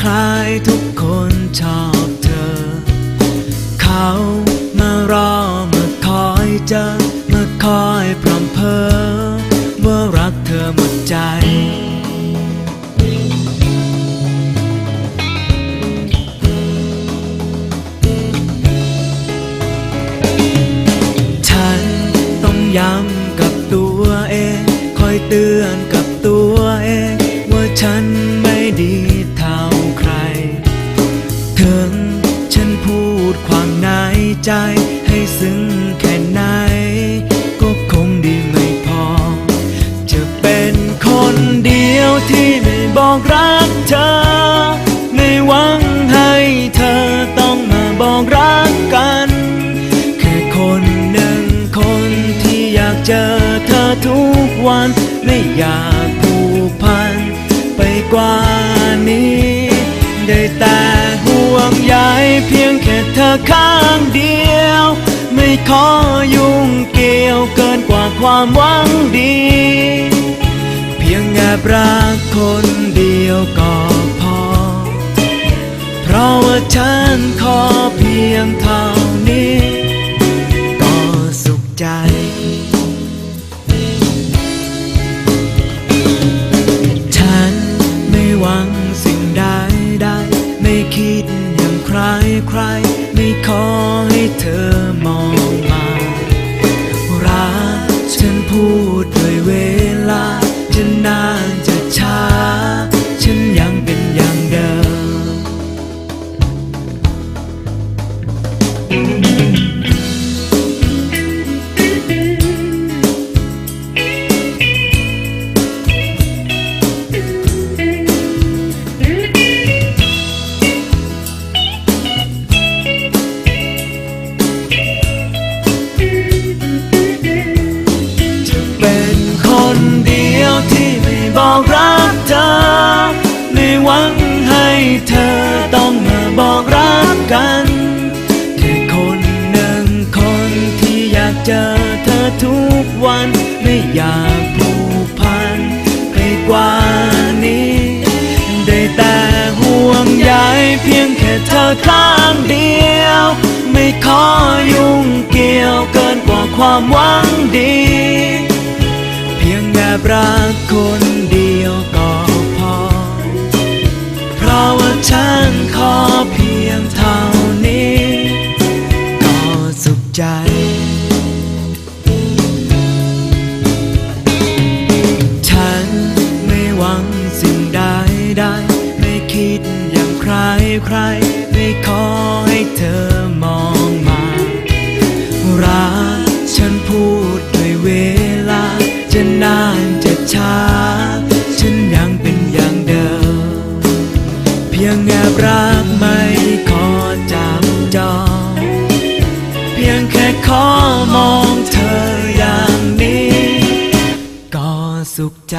ใคล้ายทุกคนชอบเธอ เขามารอมาคอยเจอมาคอยพร่ำเพอว่ารักเธอหมดใจฉันต้องย้ำกับตัวเอง คอยเตือนกับ ดความในใจ ให้ซึ้งแค่ไหน ก็คงดีไม่พอ จะเป็นคนเดียวที่ไม่บอกรักเธอ ไม่หวังให้เธอต้องมาบอกรักกัน แค่คนหนึ่งคนที่อยากเจอเธอทุกวันไม่อยาก ข้างเดียว ไม่ขอยุ่งเกี่ยวเกินกว่าความหวังดี เพียงแอบรักคนเดียวก็พอ เพราะว่าฉันขอเพียงเท่านี้ ไม่อยากผูกพันไปกว่านี้ ได้แต่ห่วงใยเพียงแค่เธอข้างเดียว ไม่ขอยุ่งเกี่ยวเกินกว่าความหวังดี เพียงแอบรักคนเดียวก็พอ เพราะว่าฉันขอเพียงเท่า ใครใครไม่ขอให้เธอมองมา รักฉันพูดด้วยเวลา จะนานจะช้า ฉันยังเป็นอย่างเดิม เพียงแอบรักไม่ขอจับจอง เพียงแค่ขอมองเธออย่างนี้ ก็สุขใจ